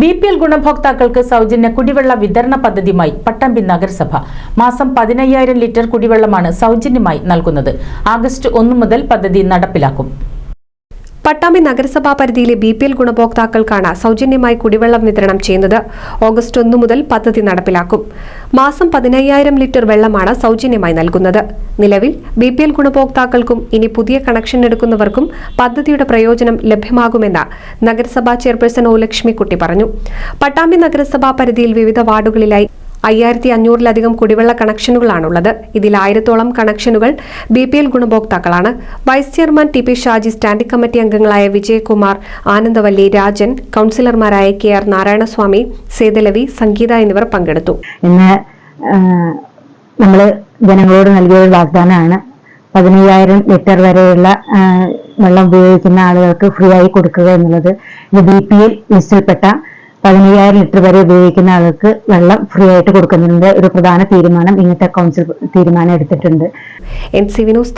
B P L ഗുണഭോക്താക്കൾക്ക് സൗജന്യ കുടിവെള്ള വിതരണ പദ്ധതിയുമായി പട്ടാമ്പി നഗരസഭ. മാസം പതിനയ്യായിരം ലിറ്റർ കുടിവെള്ളമാണ് സൗജന്യമായി നൽകുന്നത്. ആഗസ്റ്റ് ഒന്ന് മുതൽ പദ്ധതി നടപ്പിലാക്കും. പട്ടാമ്പി നഗരസഭാ പരിധിയിലെ ബി പി എൽ ഗുണഭോക്താക്കൾക്കാണ് സൗജന്യമായി കുടിവെള്ളം വിതരണം ചെയ്യുന്നത്. ഓഗസ്റ്റ് ഒന്ന് മുതൽ പദ്ധതി നടപ്പിലാക്കും. മാസം പതിനയ്യായിരം ലിറ്റർ വെള്ളമാണ് സൗജന്യമായി നൽകുന്നത്. നിലവിൽ ബി പി എൽ ഗുണഭോക്താക്കൾക്കും ഇനി പുതിയ കണക്ഷൻ എടുക്കുന്നവർക്കും പദ്ധതിയുടെ പ്രയോജനം ലഭ്യമാകുമെന്ന് നഗരസഭാ ചെയർപേഴ്സൺ ഒ ലക്ഷ്മിക്കുട്ടി പറഞ്ഞു. പട്ടാമ്പി നഗരസഭാ പരിധിയിൽ വിവിധ വാർഡുകളിലായി അയ്യായിരത്തി അഞ്ഞൂറിലധികം കുടിവെള്ള കണക്ഷനുകളാണുള്ളത്. ഇതിൽ ആയിരത്തോളം കണക്ഷനുകൾ B P L ഗുണഭോക്താക്കളാണ്. Vice chairman T P Shaji standing committee അംഗങ്ങളായ വിജയകുമാർ ആനന്ദവല്ലി രാജൻ കൌൺസിലർമാരായ കെ ആർ നാരായണസ്വാമി സേതലവി സംഗീത എന്നിവർ പങ്കെടുത്തു. ഇന്ന് നമ്മൾ ജനങ്ങളോട് നൽകിയ ഒരു വാഗ്ദാനമാണ്. പതിനയ്യായിരം ലിറ്റർ വരെയുള്ള വെള്ളം ഉപയോഗിക്കുന്ന ആളുകൾക്ക് ഫ്രീ ആയി കൊടുക്കുക എന്നുള്ളത് ഇത് ബി പി എൽ ലിസ്റ്റിൽപ്പെട്ട പതിനയ്യായിരം ലിറ്റർ വരെ ഉപയോഗിക്കുന്ന ആൾക്ക് വെള്ളം ഫ്രീ ആയിട്ട് കൊടുക്കുന്നതിന്റെ ഒരു പ്രധാന തീരുമാനം ഇന്നത്തെ കൗൺസിൽ തീരുമാനം എടുത്തിട്ടുണ്ട്. N C Vinos